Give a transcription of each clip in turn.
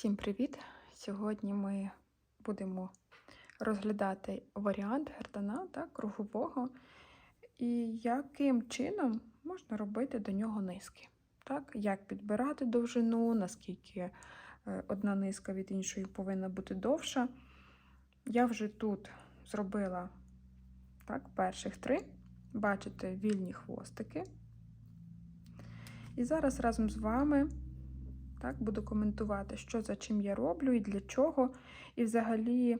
Всім привіт! Сьогодні ми будемо розглядати варіант гердана так, кругового і яким чином можна робити до нього низки. Так? Як підбирати довжину, наскільки е, одна низка від іншої повинна бути довша. Я вже тут зробила так, перших три. Бачите, вільні хвостики. І зараз разом з вами так, Буду коментувати, що за чим я роблю і для чого, і взагалі,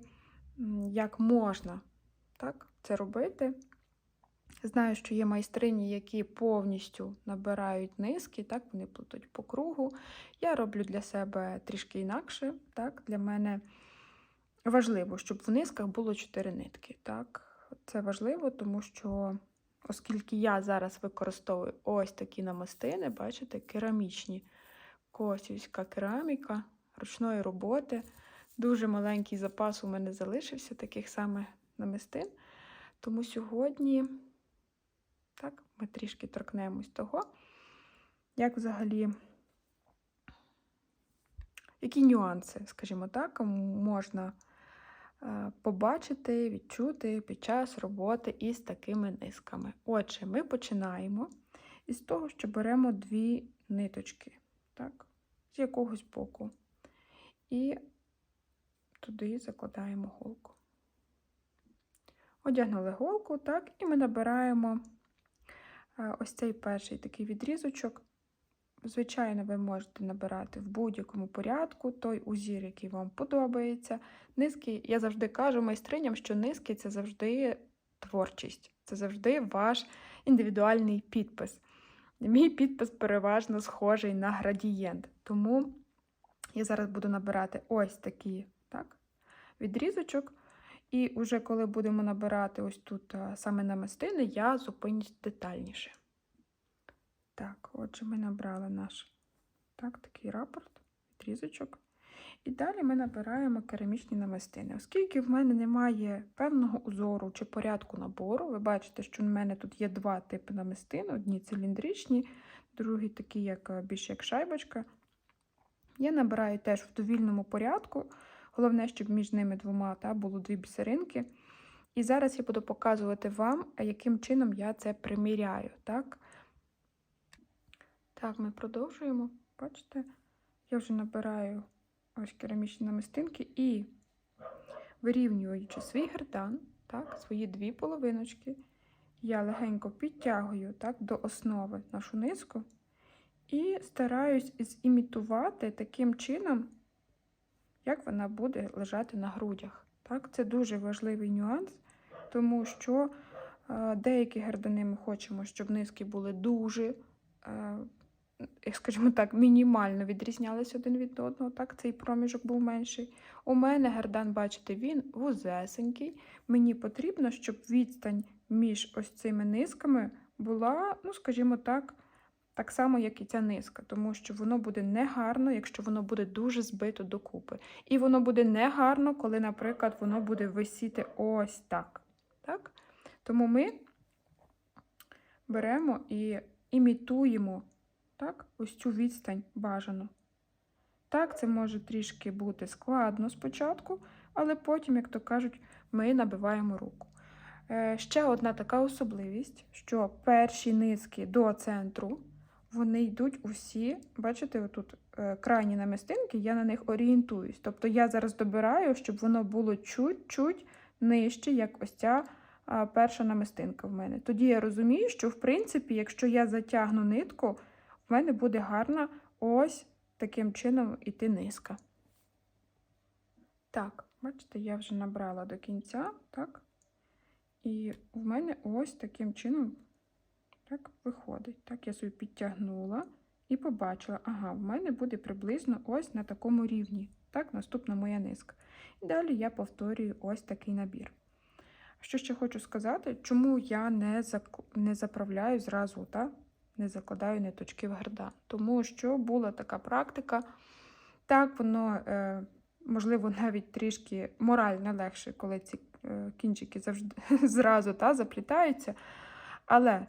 як можна так, це робити. Знаю, що є майстрині, які повністю набирають низки, так, вони плетуть по кругу. Я роблю для себе трішки інакше. Так, Для мене важливо, щоб в низках було 4 нитки. Так. Це важливо, тому що, оскільки я зараз використовую ось такі намистини, бачите, керамічні. Косівська кераміка ручної роботи. Дуже маленький запас у мене залишився таких саме намистин. Тому сьогодні так, ми трішки торкнемось того, як взагалі, які нюанси, скажімо так, можна е, побачити, відчути під час роботи із такими низками. Отже, ми починаємо із того, що беремо дві ниточки. Так, з якогось боку. І туди закладаємо голку. Одягнули голку, так, і ми набираємо е, ось цей перший такий відрізочок. Звичайно, ви можете набирати в будь-якому порядку той узір, який вам подобається. Низки, я завжди кажу майстриням, що низки це завжди творчість, це завжди ваш індивідуальний підпис. Мій підпис переважно схожий на градієнт. Тому я зараз буду набирати ось такий так, відрізочок. І вже коли будемо набирати ось тут саме намистини, я зупинюсь детальніше. Так, отже, ми набрали наш так, такий рапорт, відрізочок. І далі ми набираємо керамічні намистини. Оскільки в мене немає певного узору чи порядку набору, ви бачите, що в мене тут є два типи намистин: одні циліндричні, другі такі, як е, більш як шайбочка. Я набираю теж в довільному порядку. Головне, щоб між ними двома та, було дві бісеринки. І зараз я буду показувати вам, яким чином я це приміряю. Так, так ми продовжуємо. Бачите, я вже набираю ось керамічні намистинки і вирівнюючи свій гердан, так, свої дві половиночки, я легенько підтягую так, до основи нашу низку і стараюсь зімітувати таким чином, як вона буде лежати на грудях. Так, Це дуже важливий нюанс, тому що е, деякі гердани ми хочемо, щоб низки були дуже. Скажімо так, мінімально відрізнялися один від одного, так, цей проміжок був менший. У мене гердан, бачите, він вузесенький. Мені потрібно, щоб відстань між ось цими низками була, ну, скажімо так, так само, як і ця низка, тому що воно буде негарно, якщо воно буде дуже збито докупи. І воно буде негарно, коли, наприклад, воно буде висіти ось так. так? Тому ми беремо і імітуємо так, ось цю відстань бажано. Так, це може трішки бути складно спочатку, але потім, як то кажуть, ми набиваємо руку. Е, ще одна така особливість, що перші низки до центру, вони йдуть усі, бачите, отут е, крайні намистинки, я на них орієнтуюсь. Тобто я зараз добираю, щоб воно було чуть-чуть нижче, як ось ця перша намистинка в мене. Тоді я розумію, що, в принципі, якщо я затягну нитку, в мене буде гарна ось таким чином іти низка. Так, бачите, я вже набрала до кінця, так? І в мене ось таким чином так, виходить. Так, я собі підтягнула і побачила, ага, в мене буде приблизно ось на такому рівні. Так, наступна моя низка. І далі я повторюю ось такий набір. Що ще хочу сказати, чому я не заправляю зразу так, не закладаю ниточки в гердан. Тому що була така практика. Так, воно, е, можливо, навіть трішки морально легше, коли ці е, кінчики завжди зразу та, заплітаються. Але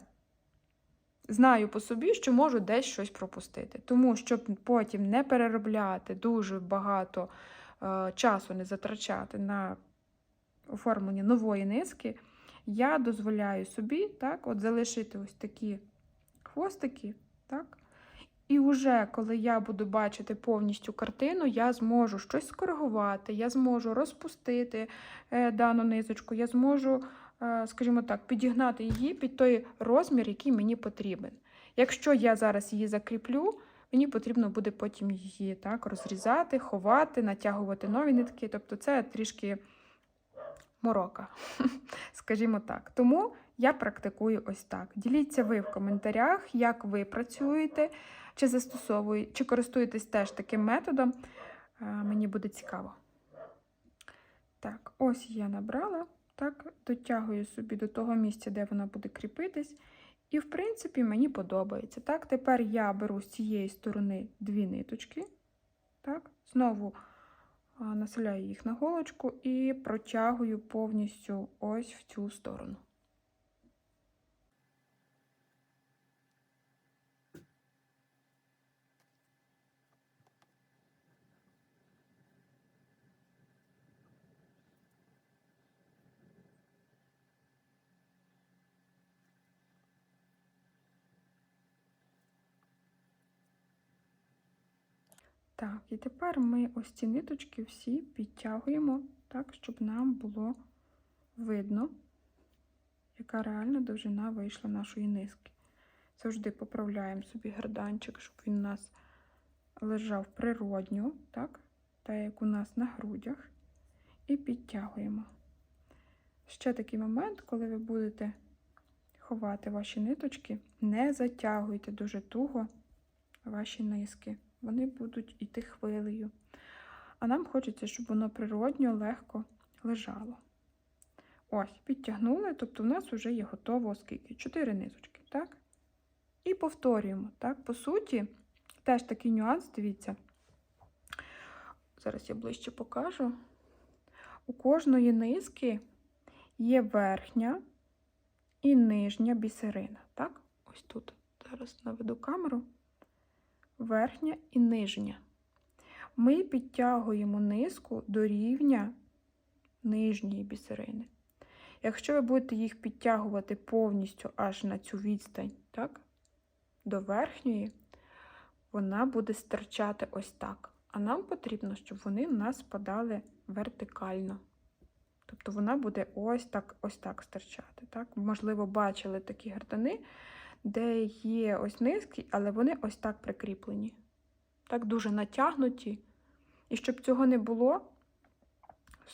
знаю по собі, що можу десь щось пропустити. Тому, щоб потім не переробляти дуже багато е, часу, не затрачати на оформлення нової низки, я дозволяю собі так, от залишити ось такі хвостики. так, і вже коли я буду бачити повністю картину, я зможу щось скоригувати, я зможу розпустити е, дану низочку, я зможу, е, скажімо так, підігнати її під той розмір, який мені потрібен. Якщо я зараз її закріплю, мені потрібно буде потім її так, розрізати, ховати, натягувати нові нитки. Тобто це трішки морока, скажімо так. Тому я практикую ось так. Діліться ви в коментарях, як ви працюєте, чи застосовуєте, чи користуєтесь теж таким методом. Е, Мені буде цікаво. Так, ось я набрала, так, дотягую собі до того місця, де вона буде кріпитись. І, в принципі, мені подобається. Так, тепер я беру з цієї сторони дві ниточки. Так, знову населяю їх на голочку і протягую повністю ось в цю сторону. Так, і тепер ми ось ці ниточки всі підтягуємо так, щоб нам було видно, яка реальна довжина вийшла нашої низки. Завжди поправляємо собі герданчик, щоб він у нас лежав природньо, так, так як у нас на грудях, і підтягуємо. Ще такий момент, коли ви будете ховати ваші ниточки, не затягуйте дуже туго ваші низки вони будуть йти хвилею. А нам хочеться, щоб воно природньо, легко лежало. Ось, підтягнули, тобто в нас вже є готово скільки? Чотири низочки, так? І повторюємо, так? По суті, теж такий нюанс, дивіться. Зараз я ближче покажу. У кожної низки є верхня і нижня бісерина. Так? Ось тут. Зараз наведу камеру верхня і нижня. Ми підтягуємо низку до рівня нижньої бісерини. Якщо ви будете їх підтягувати повністю аж на цю відстань, так, до верхньої, вона буде стирчати ось так. А нам потрібно, щоб вони в нас спадали вертикально. Тобто вона буде ось так ось так стирчати. Так? Можливо, бачили такі гардани, де є ось низки, але вони ось так прикріплені. Так дуже натягнуті. І щоб цього не було,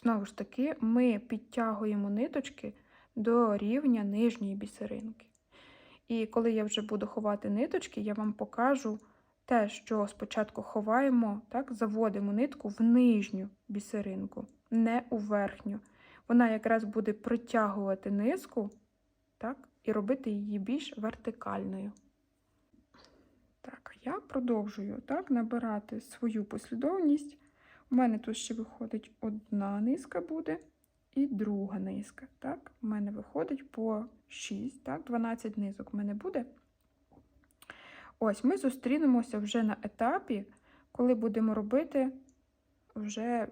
знову ж таки, ми підтягуємо ниточки до рівня нижньої бісеринки. І коли я вже буду ховати ниточки, я вам покажу те, що спочатку ховаємо, так, заводимо нитку в нижню бісеринку, не у верхню. Вона якраз буде притягувати низку, так, і робити її більш вертикальною. Так, я продовжую так, набирати свою послідовність. У мене тут ще виходить одна низка буде і друга низка. Так? У мене виходить по 6, так, 12 низок в мене буде. Ось, ми зустрінемося вже на етапі, коли будемо робити, вже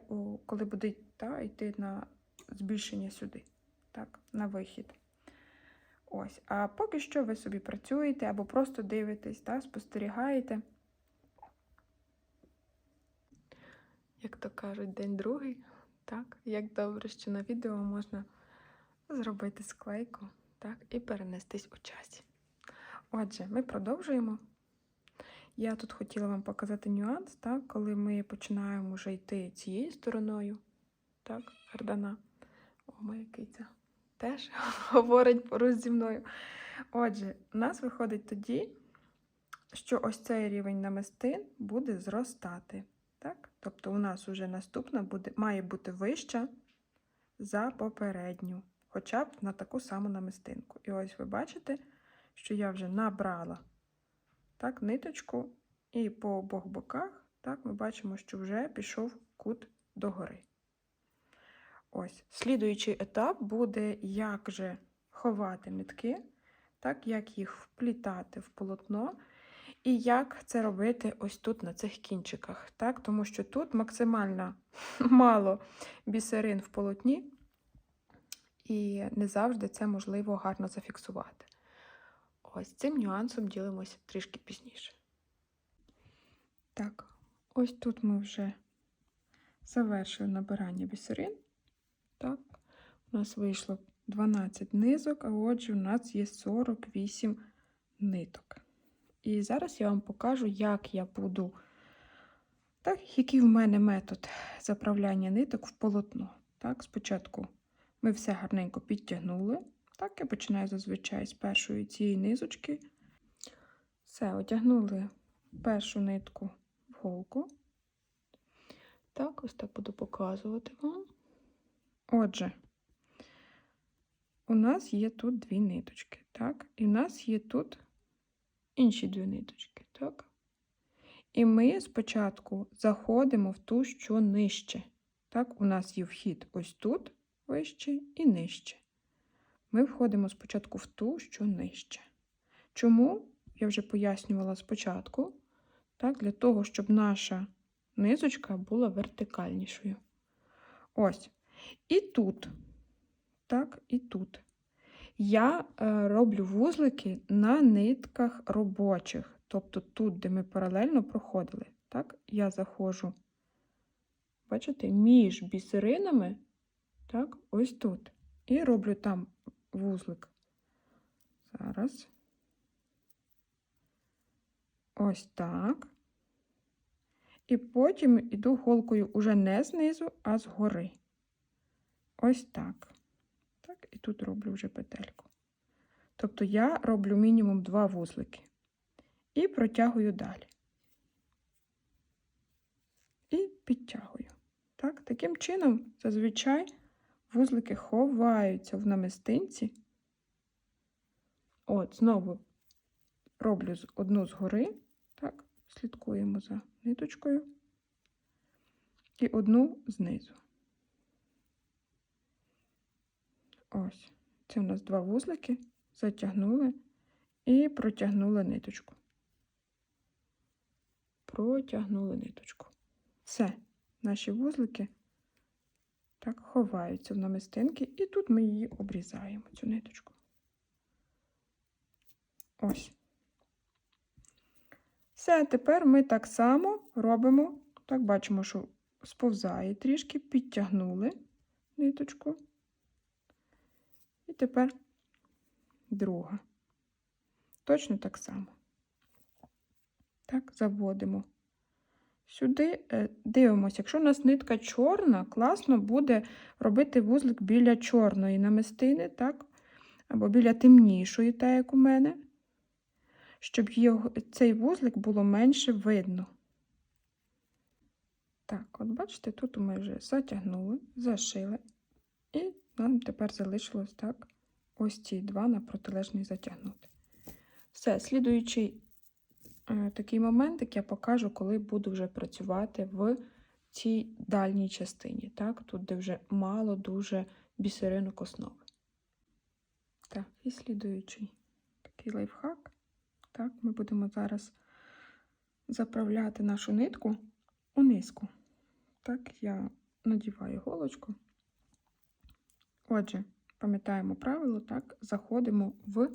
коли буде та, йти на збільшення сюди, так, на вихід. Ось, А поки що ви собі працюєте або просто дивитесь, та, спостерігаєте. Як то кажуть, день другий. Так, Як добре, що на відео можна зробити склейку так, і перенестись у часі. Отже, ми продовжуємо. Я тут хотіла вам показати нюанс, так, коли ми починаємо вже йти цією стороною, так, гардана. О, моя киця теж говорить поруч зі мною. Отже, у нас виходить тоді, що ось цей рівень намистин буде зростати. Так? Тобто у нас вже наступна буде, має бути вища за попередню, хоча б на таку саму намистинку. І ось ви бачите, що я вже набрала так, ниточку, і по обох боках так, ми бачимо, що вже пішов кут догори. Ось, слідуючий етап буде, як же ховати нитки, так, як їх вплітати в полотно, і як це робити ось тут на цих кінчиках. Так, тому що тут максимально мало бісерин в полотні, і не завжди це можливо гарно зафіксувати. Ось цим нюансом ділимося трішки пізніше. Так, ось тут ми вже завершили набирання бісерин. Так, у нас вийшло 12 низок, а отже, у нас є 48 ниток. І зараз я вам покажу, як я буду, так, який в мене метод заправляння ниток в полотно. Так, спочатку ми все гарненько підтягнули. Так, я починаю зазвичай з першої цієї низочки. Все, одягнули першу нитку в голку. Так, ось так буду показувати вам. Отже, у нас є тут дві ниточки, так? І в нас є тут інші дві ниточки, так? І ми спочатку заходимо в ту, що нижче. Так, у нас є вхід ось тут вище і нижче. Ми входимо спочатку в ту, що нижче. Чому? Я вже пояснювала спочатку, так, для того, щоб наша низочка була вертикальнішою. Ось. І тут, так, і тут. Я е, роблю вузлики на нитках робочих. Тобто тут, де ми паралельно проходили, так, я заходжу, бачите, між бісеринами, так, ось тут. І роблю там вузлик. Зараз. Ось так. І потім іду голкою уже не знизу, а згори. Ось так. Так, і тут роблю вже петельку. Тобто я роблю мінімум два вузлики. І протягую далі. І підтягую. Так, Таким чином, зазвичай вузлики ховаються в намистинці. От, знову роблю одну згори, так, слідкуємо за ниточкою, і одну знизу. Ось, це у нас два вузлики, затягнули і протягнули ниточку. Протягнули ниточку. Все, наші вузлики так ховаються в намистинки, і тут ми її обрізаємо, цю ниточку. Ось. Все, тепер ми так само робимо, так бачимо, що сповзає трішки, підтягнули ниточку. І тепер друга. Точно так само. Так, заводимо. Сюди е, дивимося, якщо у нас нитка чорна, класно буде робити вузлик біля чорної намистини, так? Або біля темнішої, так як у мене, щоб цей вузлик було менше видно. Так, от бачите, тут ми вже затягнули, зашили, і нам тепер залишилось так ось ці два на протилежний затягнути. Все, слідуючий е, такий момент, я покажу, коли буду вже працювати в цій дальній частині. Так, Тут, де вже мало дуже бісеринок основи. Так, і слідуючий такий лайфхак. Так, ми будемо зараз заправляти нашу нитку у низку. Так, я надіваю голочку. Отже, пам'ятаємо правило, так, заходимо в,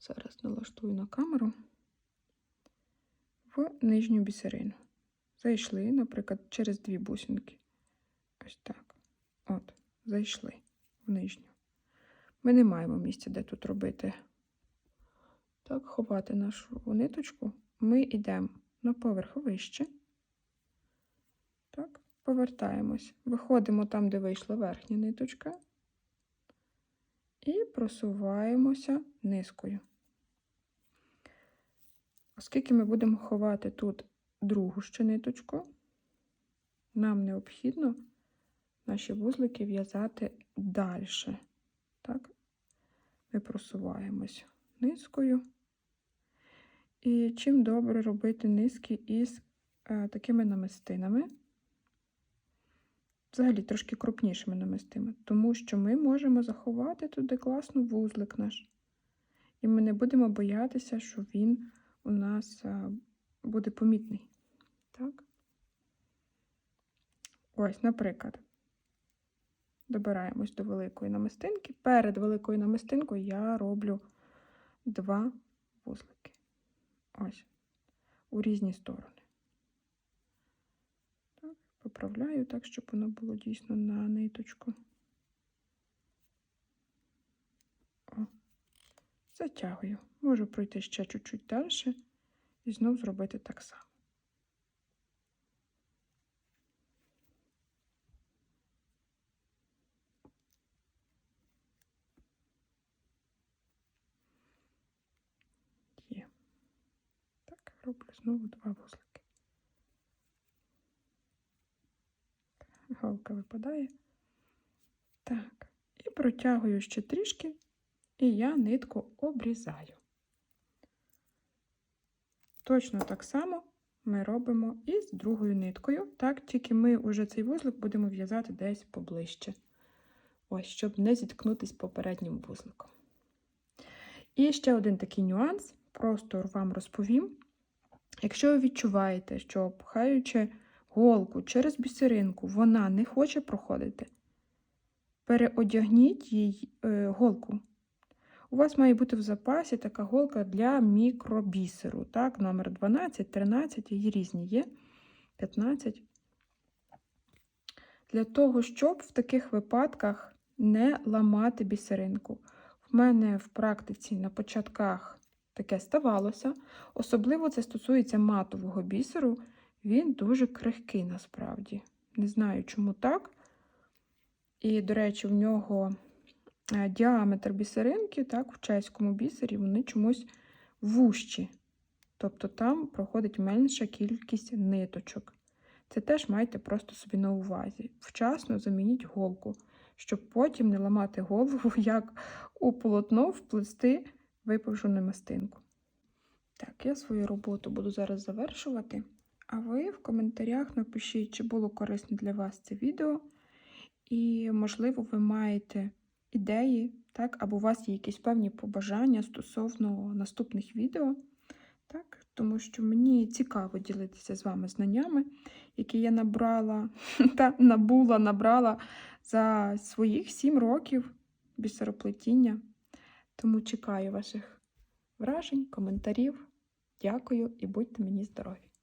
зараз налаштую на камеру, в нижню бісерину. Зайшли, наприклад, через дві бусинки. Ось так. От, зайшли в нижню. Ми не маємо місця, де тут робити. Так, ховати нашу ниточку. Ми йдемо на поверх вище. Так, повертаємось. Виходимо там, де вийшла верхня ниточка і просуваємося низкою. Оскільки ми будемо ховати тут другу ще ниточку, нам необхідно наші вузлики в'язати далі. Так, ми просуваємось низкою. І чим добре робити низки із е, такими намистинами, взагалі трошки крупнішими намистинами, тому що ми можемо заховати туди класно вузлик наш. І ми не будемо боятися, що він у нас а, буде помітний. Так? Ось, наприклад, добираємось до великої намистинки. Перед великою намистинкою я роблю два вузлики. Ось, у різні сторони. Поправляю так, щоб воно було дійсно на ниточку. О, затягую. Можу пройти ще чуть-чуть далі і знов зробити так само. Так, роблю знову два вузлики. Голка випадає. Так, і протягую ще трішки, і я нитку обрізаю. Точно так само ми робимо і з другою ниткою. Так, тільки ми вже цей вузлик будемо в'язати десь поближче. Ось, щоб не зіткнутись попереднім вузликом. І ще один такий нюанс, просто вам розповім. Якщо ви відчуваєте, що пхаючи голку через бісеринку, вона не хоче проходити, переодягніть їй е, голку. У вас має бути в запасі така голка для мікробісеру. Так, номер 12, 13, її різні є, 15. Для того, щоб в таких випадках не ламати бісеринку. В мене в практиці на початках таке ставалося. Особливо це стосується матового бісеру. Він дуже крихкий насправді. Не знаю, чому так. І, до речі, в нього е, діаметр бісеринки, так, в чеському бісері, вони чомусь вущі. Тобто там проходить менша кількість ниточок. Це теж майте просто собі на увазі. Вчасно замініть голку, щоб потім не ламати голову, як у полотно вплести випавшу намистинку. Так, я свою роботу буду зараз завершувати. А ви в коментарях напишіть, чи було корисно для вас це відео. І, можливо, ви маєте ідеї, так, або у вас є якісь певні побажання стосовно наступних відео. Так, Тому що мені цікаво ділитися з вами знаннями, які я набрала та набула, набрала за своїх 7 років бісероплетіння. Тому чекаю ваших вражень, коментарів. Дякую і будьте мені здорові!